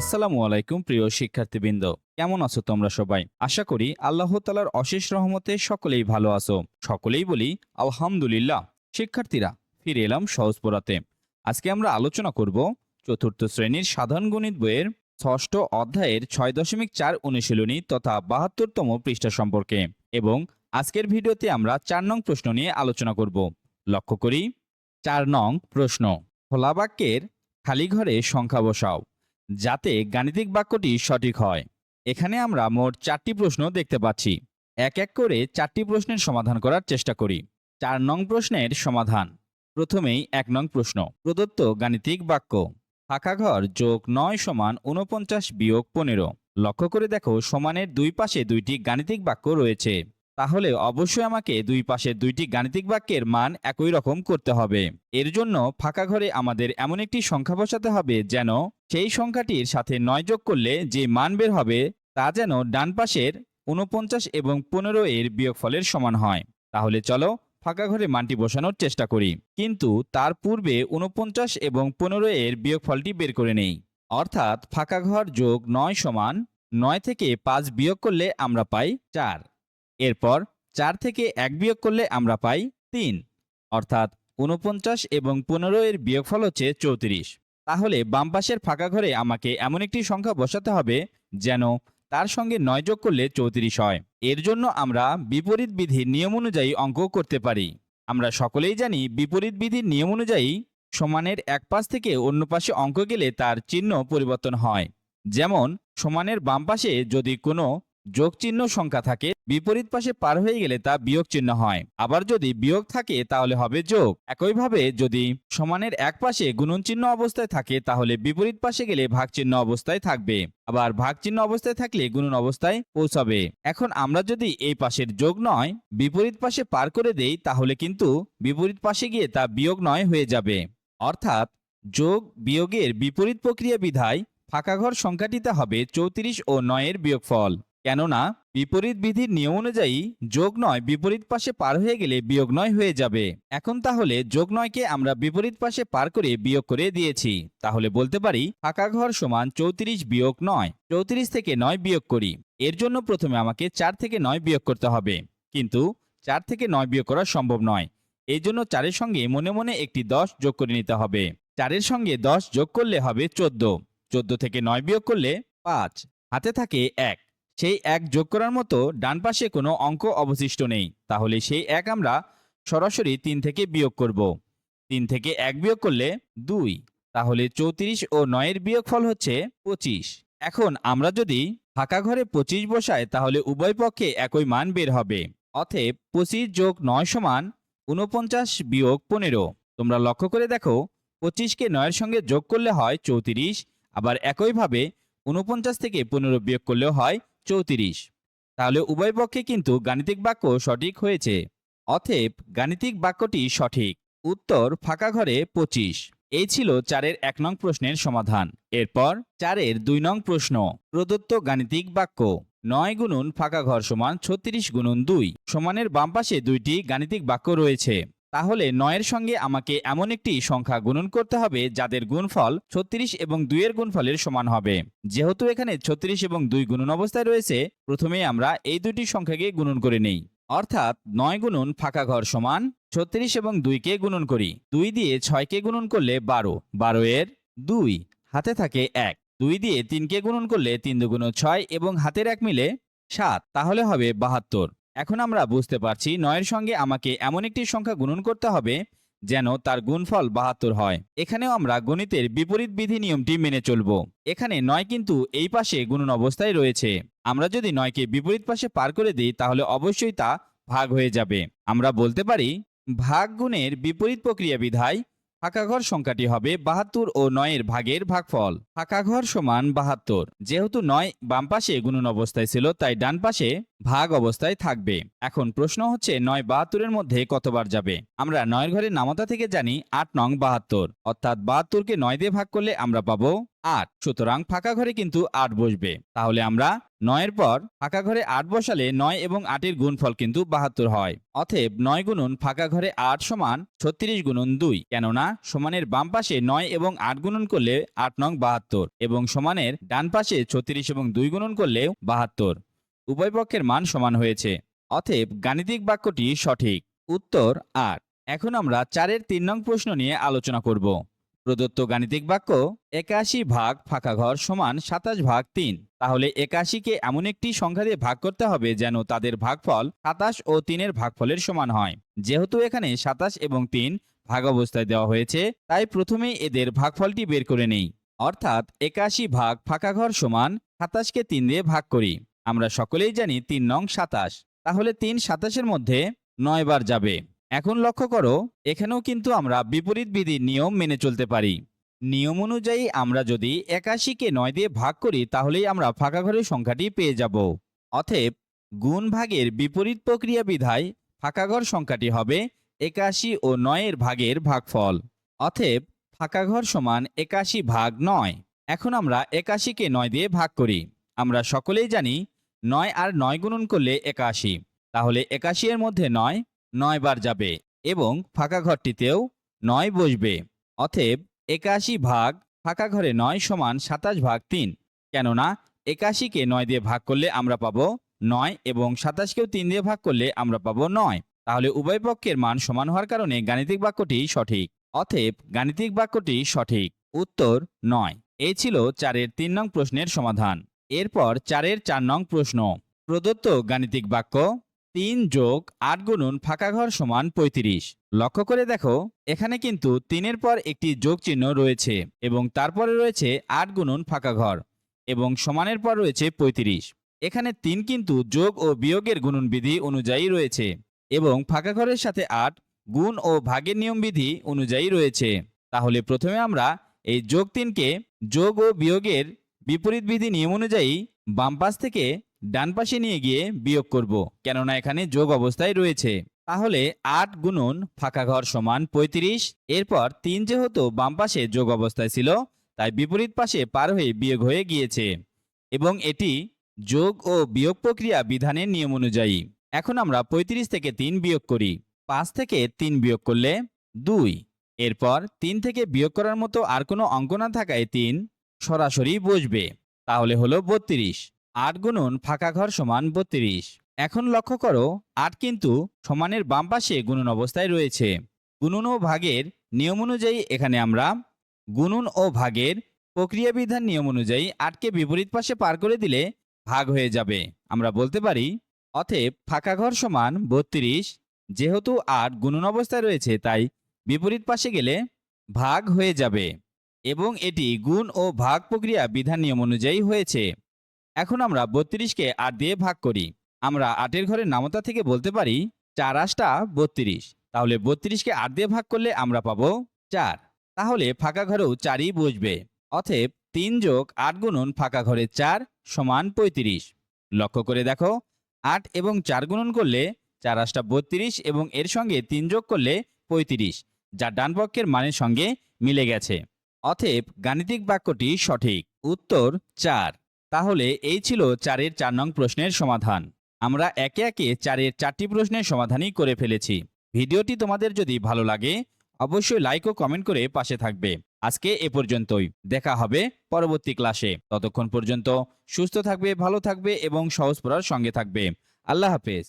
আসসালামু আলাইকুম, প্রিয় শিক্ষার্থীবৃন্দ। কেমন আছো তোমরা সবাই? আশা করি আল্লাহ তালার অশেষ রহমতে সকলেই ভালো আছো। সকলেই বলি, আলহামদুলিল্লাহ। শিক্ষার্থীরা, ফিরে এলাম সহজ পড়াতে। আজকে আমরা আলোচনা করব চতুর্থ শ্রেণির সাধারণ গণিত বইয়ের ষষ্ঠ অধ্যায়ের ছয় দশমিক চার অনুশীলনী তথা বাহাত্তরতম পৃষ্ঠা সম্পর্কে এবং আজকের ভিডিওতে আমরা চার নং প্রশ্ন নিয়ে আলোচনা করব। লক্ষ্য করি, চার নং প্রশ্ন। খোলা বাক্যের খালি ঘরে সংখ্যা বসাও। যাতে গাণিতিক বাক্যটি সঠিক হয়। এখানে আমরা মোট চারটি প্রশ্ন দেখতে পাচ্ছি। এক এক করে চারটি প্রশ্নের সমাধান করার চেষ্টা করি। চার নং প্রশ্নের সমাধান। প্রথমেই এক নং প্রশ্ন। প্রদত্ত গাণিতিক বাক্য। ফাঁকা ঘর যোগ নয় সমান উনপঞ্চাশ বিয়োগ পনেরো। লক্ষ্য করে দেখো সমানের দুই পাশে দুইটি গাণিতিক বাক্য রয়েছে। তাহলে অবশ্যই আমাকে দুই পাশে দুইটি গাণিতিক বাক্যের মান একই রকম করতে হবে। এর জন্য ফাঁকা ঘরে আমাদের এমন একটি সংখ্যা বসাতে হবে যেন সেই সংখ্যাটির সাথে নয় যোগ করলে যে মান বের হবে তা যেন ডান পাশের উনপঞ্চাশ এবং পনেরো এর বিয়োগফলের সমান হয়। তাহলে চলো ফাঁকা ঘরে মানটি বসানোর চেষ্টা করি। কিন্তু তার পূর্বে উনপঞ্চাশ এবং পনেরো এর বিয়োগফলটি বের করে নেই। অর্থাৎ ফাঁকা ঘর যোগ নয় সমান নয় থেকে পাঁচ বিয়োগ করলে আমরা পাই চার। এরপর চার থেকে এক বিয়োগ করলে আমরা পাই তিন। অর্থাৎ উনপঞ্চাশ এবং পনেরো এর বিয়োগফল হচ্ছে চৌত্রিশ। তাহলে বাম পাশের ফাঁকা ঘরে আমাকে এমন একটি সংখ্যা বসাতে হবে যেন তার সঙ্গে নয় যোগ করলে চৌত্রিশ হয়। এর জন্য আমরা বিপরীত বিধির নিয়ম অনুযায়ী অঙ্ক করতে পারি। আমরা সকলেই জানি বিপরীত বিধির নিয়ম অনুযায়ী সমানের এক পাশ থেকে অন্য পাশে অঙ্ক গেলে তার চিহ্ন পরিবর্তন হয়। যেমন সমানের বাম পাশে যদি কোনো যোগ চিহ্ন সংখ্যা থাকে বিপরীত পাশে পার হয়ে গেলে তা বিয়োগ চিহ্ন হয়। আবার যদি বিয়োগ থাকে, তাহলে হবে যোগ। একইভাবে যদি সমানের এক পাশে গুণন চিহ্ন অবস্থায় থাকে, তাহলে বিপরীত পাশে গেলে ভাগ চিহ্ন অবস্থায় থাকবে। আবার ভাগ চিহ্ন অবস্থায় থাকলে গুণন অবস্থায় পৌঁছাবে। এখন আমরা যদি এই পাশের যোগ নয়, বিপরীত পাশে পার করে দেই, তাহলে কিন্তু বিপরীত পাশে গিয়ে তা বিয়োগ নয় হয়ে যাবে। অর্থাৎ যোগ বিয়োগের বিপরীত প্রক্রিয়া বিধায় ফাঁকা ঘর সংখ্যাটিতে হবে চৌত্রিশ ও নয়ের বিয়োগফল। কেননা বিপরীত বিধির নিয়ম অনুযায়ী যোগ নয় বিপরীত পাশে পার হয়ে গেলে বিয়োগ নয় হয়ে যাবে। এখন তাহলে যোগ নয়কে আমরা বিপরীত পাশে পার করে বিয়োগ করে দিয়েছি। তাহলে বলতে পারি ফাঁকা ঘর সমান চৌত্রিশ বিয়োগ নয়, চৌত্রিশ থেকে নয় বিয়োগ করি। এর জন্য প্রথমে আমাকে চার থেকে নয় বিয়োগ করতে হবে। কিন্তু চার থেকে নয় বিয়োগ করা সম্ভব নয়। এই জন্য চারের সঙ্গে মনে মনে একটি দশ যোগ করে নিতে হবে। চারের সঙ্গে দশ যোগ করলে হবে চোদ্দ। চোদ্দ থেকে নয় বিয়োগ করলে পাঁচ। হাতে থাকে এক। সেই এক যোগ করার মতো ডান পাশে কোনো অঙ্ক অবশিষ্ট নেই। তাহলে সেই এক আমরা সরাসরি তিন থেকে বিয়োগ করব। তিন থেকে এক বিয়োগ করলে দুই। তাহলে চৌত্রিশ ও নয়ের বিয়োগফল হচ্ছে পঁচিশ। এখন আমরা যদি ফাঁকা ঘরে পঁচিশ বসাই, তাহলে উভয় পক্ষে একই মান বের হবে। অতএব পঁচিশ যোগ নয় সমান উনপঞ্চাশ বিয়োগ পনেরো। তোমরা লক্ষ্য করে দেখো, পঁচিশকে নয়ের সঙ্গে যোগ করলে হয় চৌত্রিশ, আবার একইভাবে উনপঞ্চাশ থেকে পনেরো বিয়োগ করলেও হয় চৌত্রিশ। তাহলে উভয় পক্ষে কিন্তু গাণিতিক বাক্য সঠিক হয়েছে। অতএব গাণিতিক বাক্যটি সঠিক। উত্তর ফাঁকা ঘরে পঁচিশ। এই ছিল চারের এক নং প্রশ্নের সমাধান। এরপর চারের দুই নং প্রশ্ন। প্রদত্ত গাণিতিক বাক্য নয় গুণন ফাঁকা ঘর সমান ছত্রিশ গুণন দুই। সমানের বাম পাশে দুইটি গাণিতিক বাক্য রয়েছে। তাহলে নয়ের সঙ্গে আমাকে এমন একটি সংখ্যা গুণন করতে হবে যাদের গুণফল ছত্রিশ এবং দুইয়ের গুণফলের সমান হবে। যেহেতু এখানে ছত্রিশ এবং দুই গুণন অবস্থায় রয়েছে, প্রথমে আমরা এই দুটি সংখ্যাকে গুণন করে নেই। অর্থাৎ নয় গুণন ফাঁকা ঘর সমান ছত্রিশ এবং দুইকে গুণন করি। দুই দিয়ে ছয়কে গুণন করলে বারো। বারো এর দুই, হাতে থাকে এক। দুই দিয়ে তিনকে গুণন করলে তিন দুগুণ ছয় এবং হাতের এক মিলে সাত। তাহলে হবে বাহাত্তর। এখন আমরা বুঝতে পারছি নয়ের সঙ্গে আমাকে এমন একটি সংখ্যা গুণন করতে হবে যেন তার গুণফল বাহাত্তর হয়। এখানেও আমরা গণিতের বিপরীত বিধি নিয়মটি মেনে চলব। এখানে নয় কিন্তু এই পাশে গুণন অবস্থায় রয়েছে। আমরা যদি নয়কে বিপরীত পাশে পার করে দিই, তাহলে অবশ্যই তা ভাগ হয়ে যাবে। আমরা বলতে পারি, ভাগ গুণের বিপরীত প্রক্রিয়া বিধায় ফাঁকা ঘর সংখ্যাটি হবে বাহাত্তর ও নয়ের ভাগের ভাগফল। ফাঁকা ঘর সমান বাহাত্তর। যেহেতু নয় বাম পাশে গুণন অবস্থায় ছিল, তাই ডান পাশে ভাগ অবস্থায় থাকবে। এখন প্রশ্ন হচ্ছে, নয় বাহাত্তরের মধ্যে কতবার যাবে? আমরা নয়ের ঘরে নামতা থেকে জানি আট নং বাহাত্তর। অর্থাৎ বাহাত্তরকে নয় দিয়ে ভাগ করলে আমরা পাবো আট। সুতরাং ফাঁকা ঘরে কিন্তু আট বসবে। তাহলে আমরা নয়ের পর ফাঁকা ঘরে আট বসালে নয় এবং আটের গুণফল কিন্তু বাহাত্তর হয়। অতএব নয় গুণন ফাঁকা ঘরে আট সমান ছত্রিশ গুণন দুই। কেননা সমানের বাম পাশে নয় এবং আট গুণন করলে আট নং বাহাত্তর এবং সমানের ডান পাশে ছত্রিশ এবং দুই গুণন করলেও বাহাত্তর। উভয় পক্ষের মান সমান হয়েছে। অতএব গাণিতিক বাক্যটি সঠিক। উত্তর আট এখন আমরা চারের তিন নং প্রশ্ন নিয়ে আলোচনা করব। প্রদত্ত গাণিতিক বাক্য একাশি ভাগ ফাঁকা ঘর সমান সাতাশ ভাগ তিন। তাহলে একাশিকে এমন একটি সংখ্যা দিয়ে ভাগ করতে হবে যেন তাদের ভাগফল সাতাশ ও তিনের ভাগফলের সমান হয়। যেহেতু এখানে সাতাশ এবং তিন ভাগ অবস্থায় দেওয়া হয়েছে, তাই প্রথমেই এদের ভাগফলটি বের করে নেই। অর্থাৎ একাশি ভাগ ফাঁকা ঘর সমান সাতাশকে তিন দিয়ে ভাগ করি। আমরা সকলেই জানি তিন নং সাতাশ। তাহলে তিন সাতাশের মধ্যে নয় বার যাবে। এখন লক্ষ্য করো, এখানেও কিন্তু আমরা বিপরীত বিধির নিয়ম মেনে চলতে পারি। নিয়ম অনুযায়ী আমরা যদি একাশিকে নয় দিয়ে ভাগ করি, তাহলেই আমরা ফাঁকা ঘরের সংখ্যাটি পেয়ে যাব। অতএব, গুণ ভাগের বিপরীত প্রক্রিয়া বিধায় ফাঁকা ঘর সংখ্যাটি হবে একাশি ও নয়ের ভাগের ভাগফল। অতএব, ফাঁকা ঘর সমান একাশি ভাগ নয়। এখন আমরা একাশিকে নয় দিয়ে ভাগ করি। আমরা সকলেই জানি নয় আর নয় গুণন করলে একাশি। তাহলে একাশি এর মধ্যে নয় নয় বার যাবে এবং ফাঁকা ঘরটিতেও নয় বসবে। অতএব একাশি ভাগ ফাঁকা ঘরে নয় সমান সাতাশ ভাগ তিন। কেননা একাশিকে নয় দিয়ে ভাগ করলে আমরা পাব নয় এবং সাতাশকেও তিন দিয়ে ভাগ করলে আমরা পাবো নয়। তাহলে উভয় পক্ষের মান সমান হওয়ার কারণে গাণিতিক বাক্যটি সঠিক। অতএব গাণিতিক বাক্যটি সঠিক। উত্তর নয়। এই ছিল চারের তিন নং প্রশ্নের সমাধান। এরপর চারের চার নং প্রশ্ন। প্রদত্ত গাণিতিক বাক্য তিন যোগ আট গুণন ফাঁকা ঘর সমান পঁয়ত্রিশ। লক্ষ্য করে দেখো, এখানে কিন্তু তিনের পর একটি যোগ চিহ্ন রয়েছে এবং তারপরে রয়েছে আট গুণন ফাঁকা ঘর এবং সমানের পর রয়েছে পঁয়ত্রিশ। এখানে তিন কিন্তু যোগ ও বিয়োগের গুণনবিধি অনুযায়ী রয়েছে এবং ফাঁকা ঘরের সাথে আট গুণ ও ভাগের নিয়মবিধি অনুযায়ী রয়েছে। তাহলে প্রথমে আমরা এই যোগ তিনকে যোগ ও বিয়োগের বিপরীত বিধি নিয়ম অনুযায়ী বাম পাশ থেকে ডান পাশে নিয়ে গিয়ে বিয়োগ করব। কেননা এখানে যোগ অবস্থায় রয়েছে। তাহলে আট গুণন ফাঁকা ঘর সমান পঁয়ত্রিশ। এরপর তিন যেহেতু বাম পাশে যোগ অবস্থায় ছিল, তাই বিপরীত পাশে পার হয়ে বিয়োগ হয়ে গিয়েছে। এবং এটি যোগ ও বিয়োগ প্রক্রিয়া বিধানের নিয়ম অনুযায়ী। এখন আমরা পঁয়ত্রিশ থেকে তিন বিয়োগ করি। পাঁচ থেকে তিন বিয়োগ করলে দুই। এরপর তিন থেকে বিয়োগ করার মতো আর কোনো অঙ্ক না থাকায় তিন সরাসরি বসবে। তাহলে হলো বত্রিশ। আট গুণন ফাঁকা ঘর সমান বত্রিশ। এখন লক্ষ্য করো, আট কিন্তু সমানের বাম পাশে গুণন অবস্থায় রয়েছে। গুণন ও ভাগের নিয়ম অনুযায়ী এখানে আমরা গুণন ও ভাগের প্রক্রিয়াবিধান নিয়ম অনুযায়ী আটকে বিপরীত পাশে পার করে দিলে ভাগ হয়ে যাবে। আমরা বলতে পারি, অতএব ফাঁকা ঘর সমান বত্রিশ, যেহেতু আট গুণন অবস্থায় রয়েছে, তাই বিপরীত পাশে গেলে ভাগ হয়ে যাবে। এবং এটি গুণ ও ভাগ প্রক্রিয়া বিধান নিয়ম অনুযায়ী হয়েছে। এখন আমরা বত্রিশকে আট দিয়ে ভাগ করি। আমরা আটের ঘরের নামতা থেকে বলতে পারি চার আশটা বত্রিশ। তাহলে বত্রিশকে আট দিয়ে ভাগ করলে আমরা পাবো চার। তাহলে ফাঁকা ঘরেও চারই বসবে। অতএব তিন যোগ আট গুণন ফাঁকা ঘরে চার সমান পঁয়ত্রিশ। লক্ষ্য করে দেখো, আট এবং চার গুণন করলে চার আশটা বত্রিশ এবং এর সঙ্গে তিন যোগ করলে পঁয়ত্রিশ, যা ডান পক্ষের মানের সঙ্গে মিলে গেছে। অতএব গাণিতিক বাক্যটি সঠিক। উত্তর চার। তাহলে এই ছিল চারের চার নং প্রশ্নের সমাধান। আমরা একে একে চারের চারটি প্রশ্নের সমাধানই করে ফেলেছি। ভিডিওটি তোমাদের যদি ভালো লাগে, অবশ্যই লাইক ও কমেন্ট করে পাশে থাকবে। আজকে এ পর্যন্তই। দেখা হবে পরবর্তী ক্লাসে ততক্ষণ পর্যন্ত সুস্থ থাকবে, ভালো থাকবে এবং সহজ পড়ার সঙ্গে থাকবে। আল্লাহ হাফেজ।